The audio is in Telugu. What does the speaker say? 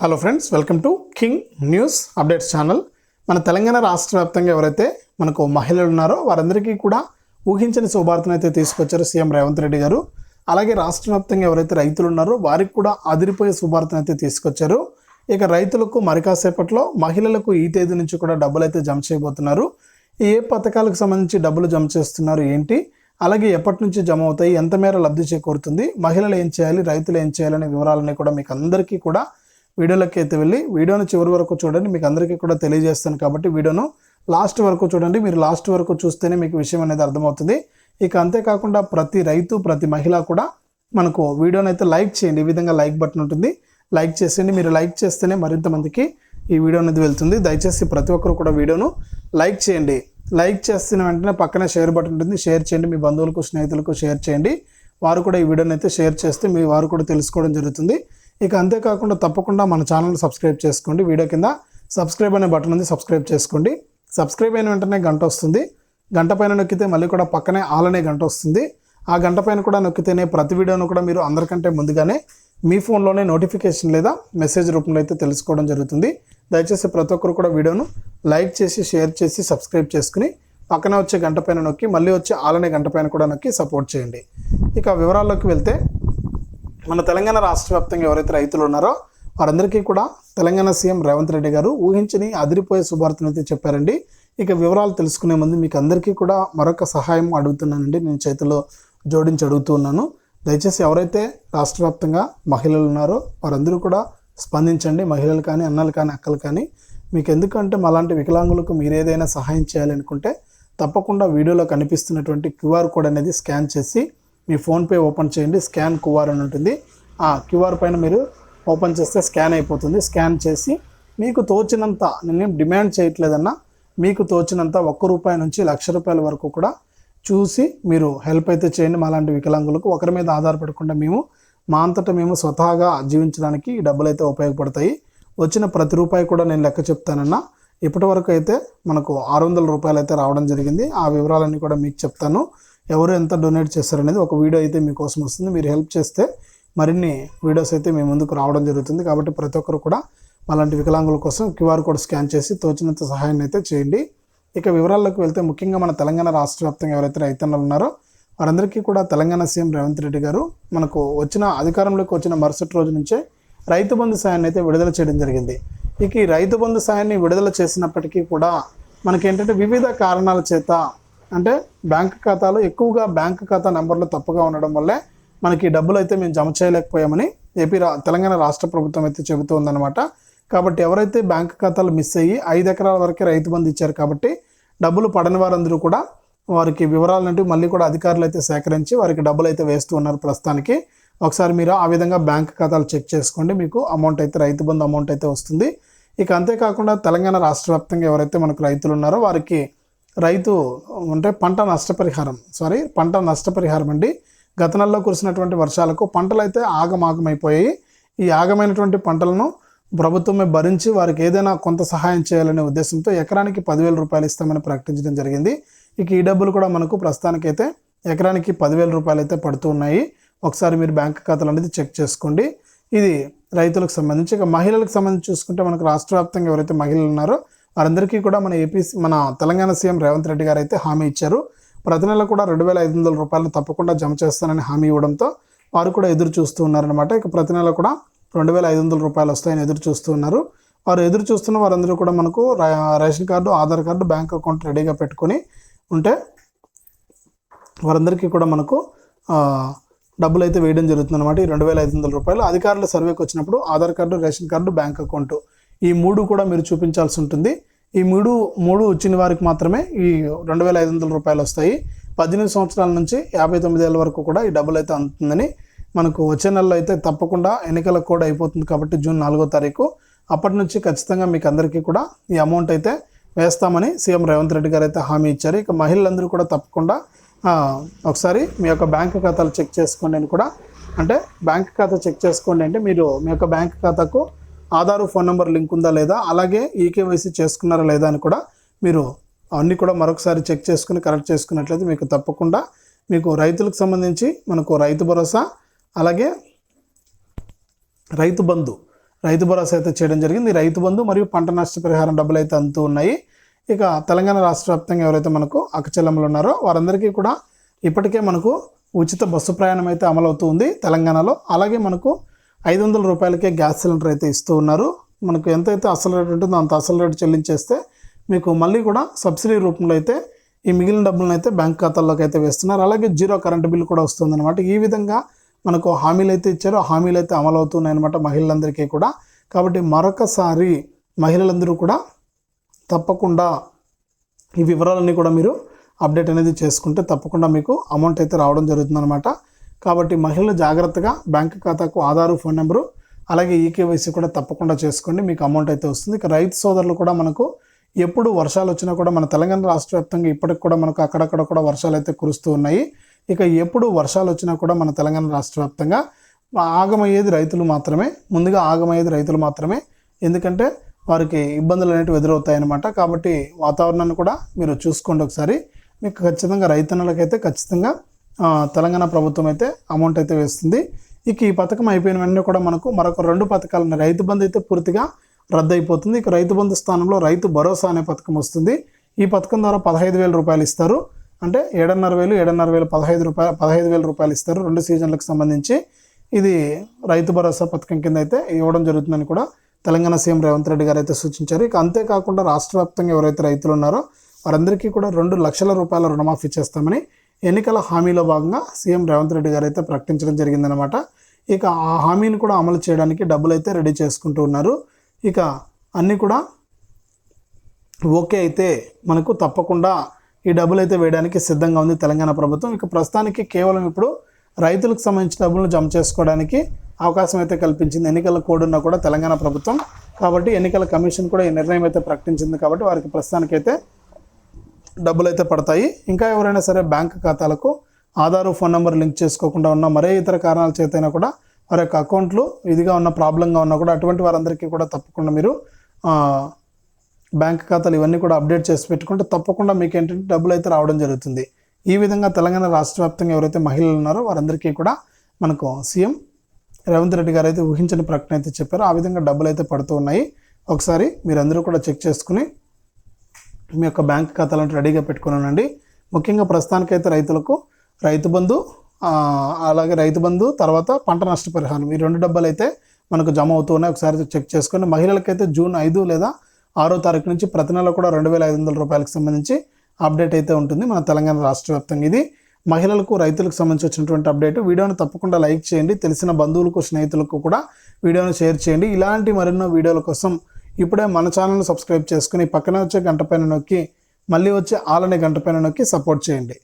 Hello friends welcome to king news updates channel మన తెలంగాణ రాష్ట్ర వ్యాప్తంగా ఎవరైతే మనకు మహిళలు ఉన్నారో వారందరికీ కూడా ఊహించని శుభార్తను అయితే తీసుకొచ్చారు సీఎం రేవంత్ రెడ్డి గారు. అలాగే రాష్ట్ర వ్యాప్తంగా ఎవరైతే రైతులు ఉన్నారో వారికి కూడా అదిరిపోయే శుభార్తను అయితే తీసుకొచ్చారు. ఇక రైతులకు మరి కాసేపట్లో మహిళలకు ఈ తేదీ నుంచి కూడా డబ్బులు అయితే జమ చేయబోతున్నారు. ఏ పథకాలకు సంబంధించి డబ్బులు జమ చేస్తున్నారు ఏంటి? అలాగే ఎప్పటి నుంచి జమ అవుతాయి? ఎంత మేర లబ్ధి చేకూరుతుంది? మహిళలు ఏం చేయాలి? రైతులు ఏం చేయాలనే వివరాలన్నీ కూడా మీకు అందరికీ కూడా వీడియోలోకి అయితే వెళ్ళి వీడియోను చివరి వరకు చూడండి. మీకు అందరికీ కూడా తెలియజేస్తాను కాబట్టి వీడియోను లాస్ట్ వరకు చూడండి. మీరు లాస్ట్ వరకు చూస్తేనే మీకు విషయం అనేది అర్థమవుతుంది. ఇక అంతేకాకుండా ప్రతి రైతు ప్రతి మహిళ కూడా మనకు వీడియోని అయితే లైక్ చేయండి. ఈ విధంగా లైక్ బటన్ ఉంటుంది. లైక్ చేసేయండి. మీరు లైక్ చేస్తేనే మరింత మందికి ఈ వీడియో అనేది వెళ్తుంది. దయచేసి ప్రతి ఒక్కరు కూడా వీడియోను లైక్ చేయండి. లైక్ చేస్తున్న వెంటనే పక్కనే షేర్ బటన్ ఉంటుంది. షేర్ చేయండి. మీ బంధువులకు స్నేహితులకు షేర్ చేయండి. వారు కూడా ఈ వీడియోని అయితే షేర్ చేస్తే మీ వారు కూడా తెలుసుకోవడం జరుగుతుంది. ఇక అంతేకాకుండా తప్పకుండా మన ఛానల్ సబ్స్క్రైబ్ చేసుకోండి. వీడియో కింద సబ్స్క్రైబ్ అనే బటన్ ఉంది సబ్స్క్రైబ్ చేసుకోండి. సబ్స్క్రైబ్ అయిన వెంటనే గంట వస్తుంది. గంట పైన నొక్కితే మళ్ళీ కూడా పక్కనే ఆల్ అనే గంట వస్తుంది. ఆ గంట పైన కూడా నొక్కితేనే ప్రతి వీడియోను కూడా మీరు అందరికంటే ముందుగానే మీ ఫోన్లోనే నోటిఫికేషన్ లేదా మెసేజ్ రూపంలో అయితే తెలుసుకోవడం జరుగుతుంది. దయచేసి ప్రతి ఒక్కరు కూడా వీడియోను లైక్ చేసి షేర్ చేసి సబ్స్క్రైబ్ చేసుకుని పక్కన వచ్చే గంట పైన నొక్కి మళ్ళీ వచ్చే ఆలనే గంట పైన కూడా నొక్కి సపోర్ట్ చేయండి. ఇక వివరాల్లోకి వెళ్తే మన తెలంగాణ రాష్ట్ర వ్యాప్తంగా ఎవరైతే రైతులు ఉన్నారో వారందరికీ కూడా తెలంగాణ సీఎం రేవంత్ రెడ్డి గారు ఊహించని అదిరిపోయే శుభార్తను అయితే చెప్పారండి. ఇక వివరాలు తెలుసుకునే ముందు మీకు అందరికీ కూడా మరొక సహాయం అడుగుతున్నానండి. నేను చేతిలో జోడించి అడుగుతూ ఉన్నాను. దయచేసి ఎవరైతే రాష్ట్ర వ్యాప్తంగా మహిళలు ఉన్నారో వారందరూ కూడా స్పందించండి. మహిళలు కానీ అన్నలు కానీ అక్కలు కానీ. మీకు ఎందుకంటే మాలాంటి వికలాంగులకు మీరు ఏదైనా సహాయం చేయాలనుకుంటే తప్పకుండా వీడియోలో కనిపిస్తున్నటువంటి క్యూఆర్ కోడ్ అనేది స్కాన్ చేసి మీ ఫోన్పే ఓపెన్ చేయండి స్కాన్ క్యూఆర్ అని ఉంటుంది. ఆ క్యూఆర్ పైన మీరు ఓపెన్ చేస్తే స్కాన్ అయిపోతుంది. స్కాన్ చేసి మీకు తోచినంత నేనేం డిమాండ్ చేయట్లేదన్నా మీకు తోచినంత ఒక్క రూపాయి నుంచి లక్ష రూపాయల వరకు కూడా చూసి మీరు హెల్ప్ అయితే చేయండి మాలాంటి వికలాంగులకు. ఒకరి మీద ఆధారపడకుండా మేము మా అంతటా మేము స్వతహాగా జీవించడానికి ఈ డబ్బులు అయితే ఉపయోగపడతాయి. వచ్చిన ప్రతి రూపాయి కూడా నేను లెక్క చెప్తానన్నా. ఇప్పటి వరకు అయితే మనకు ఆరు వందల రూపాయలు అయితే రావడం జరిగింది. ఆ వివరాలన్నీ కూడా మీకు చెప్తాను. ఎవరు ఎంత డొనేట్ చేస్తారనేది ఒక వీడియో అయితే మీకోసం వస్తుంది. మీరు హెల్ప్ చేస్తే మరిన్ని వీడియోస్ అయితే మీ ముందుకు రావడం జరుగుతుంది. కాబట్టి ప్రతి ఒక్కరు కూడా అలాంటి వికలాంగుల కోసం క్యూఆర్ కోడ్ స్కాన్ చేసి తోచినంత సహాయాన్ని అయితే చేయండి. ఇక వివరాల్లోకి వెళ్తే ముఖ్యంగా మన తెలంగాణ రాష్ట్ర వ్యాప్తంగా ఎవరైతే రైతన్నలు ఉన్నారో వారందరికీ కూడా తెలంగాణ సీఎం రేవంత్ రెడ్డి గారు మనకు వచ్చిన అధికారంలోకి వచ్చిన మరుసటి రోజు నుంచే రైతు బంధు సాయాన్ని అయితే విడుదల చేయడం జరిగింది. ఇక ఈ రైతు బంధు సాయాన్ని విడుదల చేసినప్పటికీ కూడా మనకేంటంటే వివిధ కారణాల చేత అంటే బ్యాంక్ ఖాతాలో ఎక్కువగా బ్యాంక్ ఖాతా నెంబర్లు తప్పుగా ఉండడం వల్లే మనకి డబ్బులు అయితే మేము జమ చేయలేకపోయామని ఏపీ రా తెలంగాణ రాష్ట్ర ప్రభుత్వం అయితే చెబుతుందన్నమాట. కాబట్టి ఎవరైతే బ్యాంక్ ఖాతాలు మిస్ అయ్యి ఐదు ఎకరాల వరకే రైతు బంధు ఇచ్చారు కాబట్టి డబ్బులు పడని వారందరూ కూడా వారికి వివరాలంటూ మళ్ళీ కూడా అధికారులు అయితే సేకరించి వారికి డబ్బులు అయితే వేస్తూ ఉన్నారు ప్రస్తుతానికి. ఒకసారి మీరు ఆ విధంగా బ్యాంక్ ఖాతాలు చెక్ చేసుకోండి. మీకు అమౌంట్ అయితే రైతు బంధు అమౌంట్ అయితే వస్తుంది. ఇక అంతేకాకుండా తెలంగాణ రాష్ట్ర వ్యాప్తంగా ఎవరైతే మనకు రైతులు ఉన్నారో వారికి రైతు అంటే పంట నష్టపరిహారం సారీ పంట నష్టపరిహారం అండి. గత నెలలో కురిసినటువంటి వర్షాలకు పంటలు అయితే ఆగమాగమైపోయాయి. ఈ ఆగమైనటువంటి పంటలను ప్రభుత్వమే భరించి వారికి ఏదైనా కొంత సహాయం చేయాలనే ఉద్దేశంతో ఎకరానికి పదివేల రూపాయలు ఇస్తామని ప్రకటించడం జరిగింది. ఇక ఈ డబ్బులు కూడా మనకు ప్రస్తుతానికైతే ఎకరానికి పదివేల రూపాయలు అయితే పడుతూ ఉన్నాయి. ఒకసారి మీరు బ్యాంక్ ఖాతాలు అనేది చెక్ చేసుకోండి. ఇది రైతులకు సంబంధించి ఇక మహిళలకు సంబంధించి చూసుకుంటే మనకు రాష్ట్ర వ్యాప్తంగా ఎవరైతే మహిళలు ఉన్నారో వారందరికీ కూడా మన ఏపీ మన తెలంగాణ సీఎం రేవంత్ రెడ్డి గారు అయితే హామీ ఇచ్చారు. ప్రతి నెల కూడా రెండు వేల ఐదు వందల రూపాయలు తప్పకుండా జమ చేస్తానని హామీ ఇవ్వడంతో వారు కూడా ఎదురు చూస్తూ ఉన్నారనమాట ఇక ప్రతి నెల కూడా రెండు వేల ఐదు వందల రూపాయలు వస్తాయని ఎదురు చూస్తూ ఉన్నారు. వారు ఎదురు చూస్తున్న వారందరూ కూడా మనకు ration card Aadhaar card bank account రెడీగా పెట్టుకొని ఉంటే వారందరికీ కూడా మనకు డబ్బులు అయితే వేయడం జరుగుతుంది అనమాట ఈ రెండు వేల ఐదు వందల రూపాయలు. అధికారుల సర్వేకి వచ్చినప్పుడు Aadhaar card ration card bank account ఈ మూడు కూడా మీరు చూపించాల్సి ఉంటుంది. ఈ మూడు మూడు వచ్చిన వారికి మాత్రమే ఈ రెండు వేల ఐదు వందల రూపాయలు వస్తాయి. పద్దెనిమిది సంవత్సరాల నుంచి యాభై తొమ్మిది ఏళ్ళ వరకు కూడా ఈ డబ్బులు అయితే అందుతుందని మనకు వచ్చే నెలలో అయితే తప్పకుండా ఎన్నికల కోడ్ అయిపోతుంది కాబట్టి జూన్ నాలుగో తారీఖు. అప్పటి నుంచి ఖచ్చితంగా మీకు అందరికీ కూడా ఈ అమౌంట్ అయితే వేస్తామని సీఎం రేవంత్ రెడ్డి గారు అయితే హామీ ఇచ్చారు. ఇక మహిళలందరూ కూడా తప్పకుండా ఒకసారి మీ యొక్క బ్యాంక్ ఖాతాలు చెక్ చేసుకోండి అని కూడా అంటే బ్యాంక్ ఖాతా చెక్ చేసుకోండి అంటే మీరు మీ యొక్క బ్యాంక్ ఖాతాకు ఆధార్ ఫోన్ నెంబర్ లింక్ ఉందా లేదా అలాగే ఈకేవైసీ చేసుకున్నారా లేదా అని కూడా మీరు అన్నీ కూడా మరొకసారి చెక్ చేసుకుని కరెక్ట్ చేసుకున్నట్లయితే మీకు తప్పకుండా మీకు రైతులకు సంబంధించి మనకు రైతు భరోసా అలాగే రైతు బంధు రైతు భరోసా అయితే చేయడం జరిగింది. రైతు బంధు మరియు పంట నష్ట పరిహారం డబ్బులు అయితే అందుతూ ఉన్నాయి. ఇక తెలంగాణ రాష్ట్ర వ్యాప్తంగా ఎవరైతే మనకు అక్కచెల్లెమ్మలు ఉన్నారో వారందరికీ కూడా ఇప్పటికే మనకు ఉచిత బస్సు ప్రయాణం అయితే అమలవుతుంది తెలంగాణలో. అలాగే మనకు ఐదు వందల రూపాయలకే గ్యాస్ సిలిండర్ అయితే ఇస్తూ ఉన్నారు. మనకు ఎంతైతే అసలు రేటు ఉంటుందో అంత అసలు రేటు చెల్లించేస్తే మీకు మళ్ళీ కూడా సబ్సిడీ రూపంలో అయితే ఈ మిగిలిన డబ్బులను అయితే బ్యాంక్ ఖాతాల్లోకి అయితే వేస్తున్నారు. అలాగే జీరో కరెంటు బిల్ కూడా వస్తుందన్నమాట. ఈ విధంగా మనకు హామీలు అయితే ఇచ్చారో. హామీలు అయితే అమలు అవుతున్నాయనమాట మహిళలందరికీ కూడా. కాబట్టి మరొకసారి మహిళలందరూ కూడా తప్పకుండా ఈ వివరాలన్నీ కూడా మీరు అప్డేట్ అనేది చేసుకుంటే తప్పకుండా మీకు అమౌంట్ అయితే రావడం జరుగుతుందన్నమాట. కాబట్టి మహిళలు జాగ్రత్తగా బ్యాంక్ ఖాతాకు ఆధారు ఫోన్ నెంబరు అలాగే ఈకేవైసీ కూడా తప్పకుండా చేసుకోండి. మీకు అమౌంట్ అయితే వస్తుంది. ఇక రైతు సోదరులు కూడా మనకు ఎప్పుడు వర్షాలు వచ్చినా కూడా మన తెలంగాణ రాష్ట్ర వ్యాప్తంగా ఇప్పటికి కూడా మనకు అక్కడక్కడ కూడా వర్షాలు అయితే కురుస్తూ ఉన్నాయి. ఇక ఎప్పుడు వర్షాలు వచ్చినా కూడా మన తెలంగాణ రాష్ట్ర వ్యాప్తంగా ఆగమయ్యేది రైతులు మాత్రమే. ముందుగా ఆగమయ్యేది రైతులు మాత్రమే. ఎందుకంటే వారికి ఇబ్బందులు అనేవి ఎదురవుతాయి అన్నమాట కాబట్టి వాతావరణాన్ని కూడా మీరు చూసుకోండి ఒకసారి. మీకు ఖచ్చితంగా రైతన్నలకైతే ఖచ్చితంగా తెలంగాణ ప్రభుత్వం అయితే అమౌంట్ అయితే వేస్తుంది. ఇక ఈ పథకం అయిపోయిన వెంటనే కూడా మనకు మరొక రెండు పథకాలు రైతు బంధు అయితే పూర్తిగా రద్దు అయిపోతుంది ఇక రైతు బంధు స్థానంలో రైతు భరోసా అనే పథకం వస్తుంది. ఈ పథకం ద్వారా పదహైదు వేల రూపాయలు ఇస్తారు. అంటే ఏడున్నర వేలు ఏడున్నర వేలు పదహైదు రూపాయలు పదహైదు వేల రూపాయలు ఇస్తారు రెండు సీజన్లకు సంబంధించి. ఇది రైతు భరోసా పథకం కింద అయితే ఇవ్వడం జరుగుతుందని కూడా తెలంగాణ సీఎం రేవంత్ రెడ్డి గారు అయితే సూచించారు. ఇక అంతేకాకుండా రాష్ట్ర వ్యాప్తంగా ఎవరైతే రైతులు ఉన్నారో వారందరికీ కూడా రెండు లక్షల రూపాయల రుణమాఫీ చేస్తామని ఎన్నికల హామీలో భాగంగా సీఎం రేవంత్ రెడ్డి గారు అయితే ప్రకటించడం జరిగిందనమాట ఇక ఆ హామీని కూడా అమలు చేయడానికి డబ్బులు అయితే రెడీ చేసుకుంటూ ఉన్నారు. ఇక అన్నీ కూడా ఓకే అయితే మనకు తప్పకుండా ఈ డబ్బులు అయితే వేయడానికి సిద్ధంగా ఉంది తెలంగాణ ప్రభుత్వం. ఇక ప్రస్తుతానికి కేవలం ఇప్పుడు రైతులకు సంబంధించిన డబ్బులను జమ చేసుకోవడానికి అవకాశం అయితే కల్పించింది. ఎన్నికల కోడ్ ఉన్నా కూడా తెలంగాణ ప్రభుత్వం. కాబట్టి ఎన్నికల కమిషన్ కూడా ఈ నిర్ణయం అయితే ప్రకటించింది కాబట్టి వారికి ప్రస్తుతానికైతే డబ్బులు అయితే పడతాయి. ఇంకా ఎవరైనా సరే బ్యాంక్ ఖాతాలకు ఆధార్ ఫోన్ నెంబర్ లింక్ చేసుకోకుండా ఉన్న మరే ఇతర కారణాల చేతైనా కూడా వారి యొక్క అకౌంట్లు ఇదిగా ఉన్న ప్రాబ్లంగా ఉన్నా కూడా అటువంటి వారందరికీ కూడా తప్పకుండా మీరు బ్యాంక్ ఖాతాలు ఇవన్నీ కూడా అప్డేట్ చేసి పెట్టుకుంటే తప్పకుండా మీకు ఏంటంటే డబ్బులు అయితే రావడం జరుగుతుంది. ఈ విధంగా తెలంగాణ రాష్ట్ర వ్యాప్తంగా ఎవరైతే మహిళలు ఉన్నారో వారందరికీ కూడా మనకు సీఎం రేవంత్ రెడ్డి గారు అయితే ఊహించని ప్రకటన అయితే చెప్పారు. ఆ విధంగా డబ్బులు అయితే పడుతూ ఉన్నాయి. ఒకసారి మీరందరూ కూడా చెక్ చేసుకుని మీ యొక్క బ్యాంక్ ఖాతాలను రెడీగా పెట్టుకున్నానండి. ముఖ్యంగా ప్రస్తుతానికైతే రైతులకు రైతు బంధు అలాగే రైతు బంధు తర్వాత పంట నష్టపరిహారం ఈ రెండు డబ్బాలు అయితే మనకు జమ అవుతూ ఉన్నాయి. ఒకసారి చెక్ చేసుకోండి. మహిళలకైతే జూన్ ఐదు లేదా ఆరో తారీఖు నుంచి ప్రతి నెల కూడా రెండు వేల ఐదు వందల రూపాయలకు సంబంధించి అప్డేట్ అయితే ఉంటుంది మన తెలంగాణ రాష్ట్ర వ్యాప్తంగా. ఇది మహిళలకు రైతులకు సంబంధించి వచ్చినటువంటి అప్డేట్. వీడియోని తప్పకుండా లైక్ చేయండి. తెలిసిన బంధువులకు స్నేహితులకు కూడా వీడియోని షేర్ చేయండి. ఇలాంటి మరెన్నో వీడియోల కోసం ఇప్పుడే మన ఛానల్ని సబ్స్క్రైబ్ చేసుకుని పక్కన వచ్చే గంట పైన నొక్కి మళ్ళీ వచ్చే ఆలనే గంట పైన నొక్కి సపోర్ట్ చేయండి.